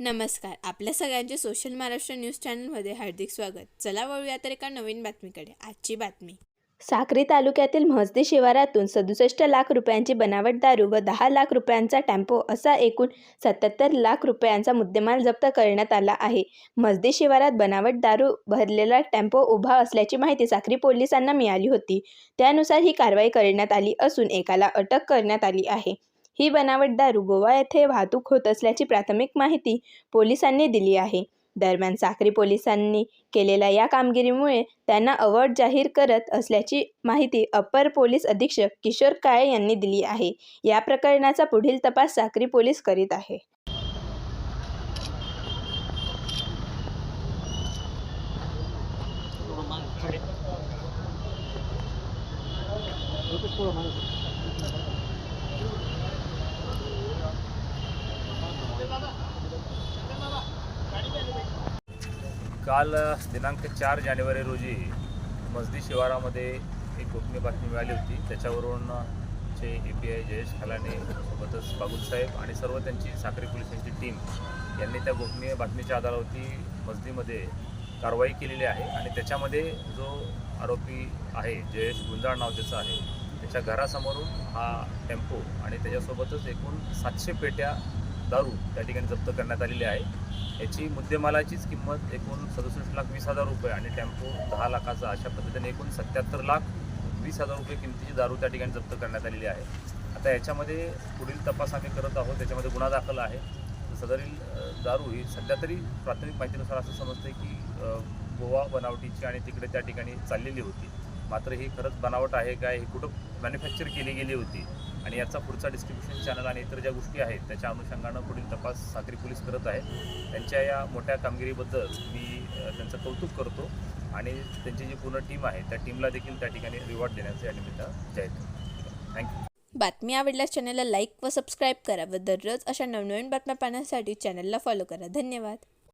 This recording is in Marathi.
नमस्कार. आपल्या सगळ्यांचे सोशल महाराष्ट्र न्यूज चॅनलमध्ये हार्दिक स्वागत. चला वळूया तर एका नवीन बातमीकडे. आजची बातमी. साक्री तालुक्यातील म्हसदी शिवारातून सदुसष्ट लाख रुपयांची बनावट दारू व दहा लाख रुपयांचा टेम्पो असा एकूण सत्याहत्तर लाख रुपयांचा मुद्देमाल जप्त करण्यात आला आहे. म्हसदी शिवारात बनावट दारू भरलेला टेम्पो उभा असल्याची माहिती साक्री पोलिसांना मिळाली होती. त्यानुसार ही कारवाई करण्यात आली असून एकाला अटक करण्यात आली आहे. ही बनावट दारू गोवा येथे वाहतूक होत असल्याची प्राथमिक माहिती पोलिसांनी दिली आहे. दरम्यान साक्री पोलिसांनी केलेल्या या कामगिरीमुळे त्यांना अवॉर्ड जाहीर करत असल्याची माहिती अप्पर पोलीस अधीक्षक किशोर काळे यांनी दिली आहे. या प्रकरणाचा पुढील तपास साक्री पोलीस करीत आहे. काल दिनांक चार जानेवारी रोजी मजदी शिवारामध्ये एक गोपनीय बातमी मिळाली होती. त्याच्यावरून चे ए पी आय जयेश खलाने सोबतच बागुलसाहेब आणि सर्व त्यांची साखरी पोलिसांची टीम यांनी त्या गोपनीय बातमीच्या आधारावरती मजदीमध्ये कारवाई केलेली आहे आणि त्याच्यामध्ये जो आरोपी आहे जयेश गुंजाळ नाव त्याचं आहे त्याच्या घरासमोरून हा टेम्पो आणि त्याच्यासोबतच एकूण सातशे पेट्या दारू त्या ठिकाणी जप्त करण्यात आलेली आहे. याची मुद्देमालाचीच किंमत एकूण सदुसष्ट लाख वीस हजार रुपये आणि टेम्पो दहा लाखाचा अशा पद्धतीने एकूण सत्याहत्तर लाख वीस हजार रुपये किमतीची दारू त्या ठिकाणी जप्त करण्यात आलेली आहे. आता याच्यामध्ये पुढील तपास आम्ही करत आहोत त्याच्यामध्ये गुन्हा दाखल आहे. सदरील दारू ही सध्या तरी प्राथमिक माहितीनुसार असं समजतं की गोवा बनावटीची आणि तिकडे त्या ठिकाणी चाललेली होती. मात्र ही खरंच बनावट आहे काय ही कुठं मॅन्युफॅक्चर केली गेली होती? आणि याचा पुढचा डिस्ट्रीब्युशन चॅनल आणि इतर ज्या गोष्टी आहेत त्याच्या अनुषंगानं पुढील तपास साक्री पोलीस करत आहे. त्यांच्या या मोठ्या कामगिरीबद्दल मी त्यांचं कौतुक करतो आणि त्यांची जी पूर्ण टीम आहे त्या टीमला देखील त्या ठिकाणी रिवॉर्ड देण्याचं या निमित्त जाहीर थँक्यू बातमी आवडल्यास चॅनलला लाईक व सबस्क्राईब करा व दररोज अशा नवनवीन बातम्या पाहण्यासाठी चॅनलला फॉलो करा. धन्यवाद.